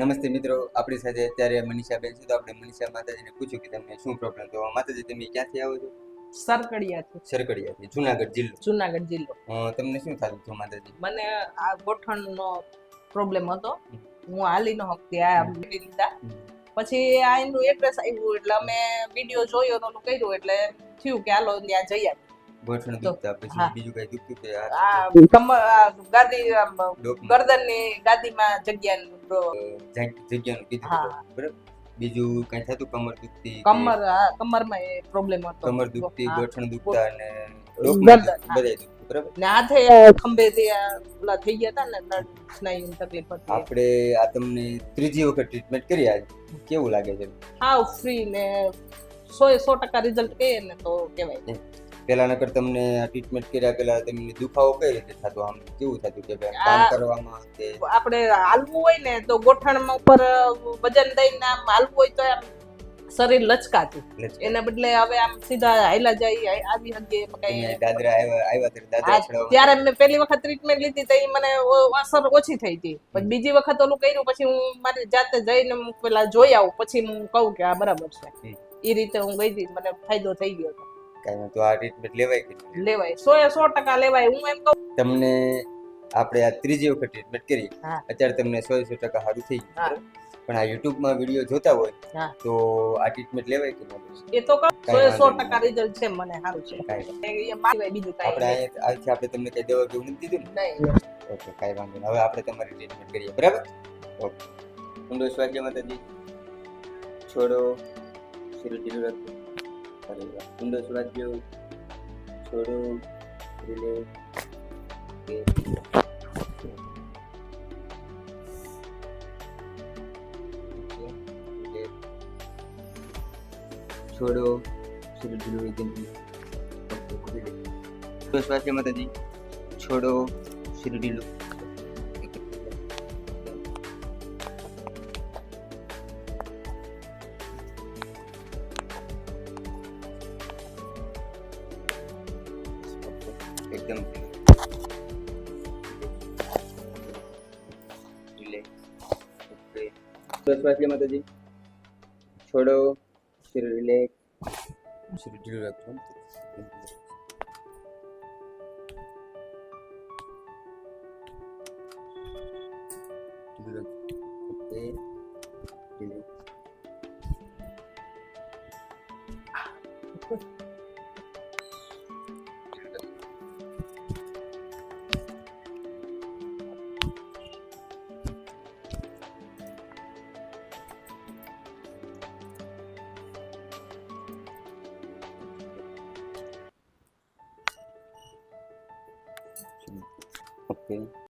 નમસ્તે મિત્રો આપણી સાથે અત્યારે મનીષાબેન છે તો આપણે મનીષા માતાજીને પૂછ્યું કે તમને શું પ્રોબ્લેમ તો માતાજી તમે ક્યાંથી આવો છો? સરકડિયાથી. સરકડિયાથી જુનાગઢ જિલ્લો. જુનાગઢ જિલ્લો. તમને શું થયું હતું માતાજી? મને આ ગોઠણનો પ્રોબ્લેમ હતો. હું હાલી ન શકતી આ લીધા પછી આ એનું એડ્રેસ આવ્યું એટલે અમે વીડિયો જોયો તો કર્યું એટલે થયું કે હાલો ત્યાં જઈ આવીએ. તો, દુખતા પછી બીજું કઈ દુખતું કે આ કમર ગાદી આમ ડોકમાં. ગાદીમાં જગ્યાનું જગ્યાનું કીધું બરાબર? બીજું કઈ થતું કમર દુખતી કમર કમરમાં એ પ્રોબ્લેમ હતો. કમર દુખતી ગોઠણ દુખતા અને ગરદન, બધાય દુખતું બરાબર? ને હાથે ખંભે થી ઓલા થઈ ગયા હતા ને સ્નાયુની તકલીફ હતી. આપણે આ તમને ત્રીજી વખત ટ્રીટમેન્ટ કરી આજ કેવું લાગે છે? હાવ ફ્રી ને સો એ સો ટકા રિઝલ્ટ કહીએ ને તો કહેવાય. પેલા નકર તમને આ ટ્રીટમેન્ટ કર્યા પેલા તમને દુખાવો કઈ રીતે થતો? આમ કેવું થતું કે કામ કરવામાં કે આપણે હાલવું હોય ને તો ગોઠણમાં ઉપર વજન દઈને આમ હાલવું હોય તો આમ શરીર લચકાતું. લચકા? એના બદલે હવે આમ સીધા હાયલા જાય આવી હગે કઈ દાદરા આવ્યા ત્યારે દાદરા ત્યારે મેં પહેલી વખત ટ્રીટમેન્ટ લીધી તો મને અસર ઓછી થઈ હતી. પછી બીજી વખત ઓલું કર્યું પછી હું મારી જાતે જઈને પેલા જોઈ આવું પછી હું કહું કે આ બરાબર છે. એ રીતે હું ગઈ હતી મને ફાયદો થઈ ગયો હતો. કાંઈ તો આ ટ્રીટમેન્ટ લેવાય કે? લેવાય. સો એ સો ટકા લેવાય. હું એમ કહું તમને આપણે આ ત્રીજી વખત ટ્રીટમેન્ટ કરી. અત્યારે તમને સો સો ટકા સારું થઈ ગયું. પણ આ યુટ્યુબમાં વીડિયો જોતા હોય તો આ ટ્રીટમેન્ટ લેવાય કે ન લેવાય? એ તો સો સો ટકા રિઝલ્ટ છે મને સારું છે. કાંઈ એ મારી બીજું આપણે આજથી આપણે તમને કઈ દવા કેવું નથી દીધું ને? નહીં. ઓકે કાંઈ વાંધો નહીં. હવે આપણે તમારી ટ્રીટમેન્ટ કરીએ. બરાબર? ઓકે. ઊંડો લો માતાજી. છોડો. શરીર ઢીલું રાખો અરે વાહ. ઊંડો શ્વાસ લો છોડો રિલેક્સ છોડો શરીર ઢીલું એકદમ ઓકે રિલેક્સ ઊંડો શ્વાસ લો માતાજી છોડો શરીર ઢીલું એકદમ રિલેક્સ ઓકે શ્વાસ લે માતાજી છોડો શરીર રિલેક્સ શરીર ઢીલું રાખો ઢીલું રાખો ઓકે રિલેક્સ ઓકે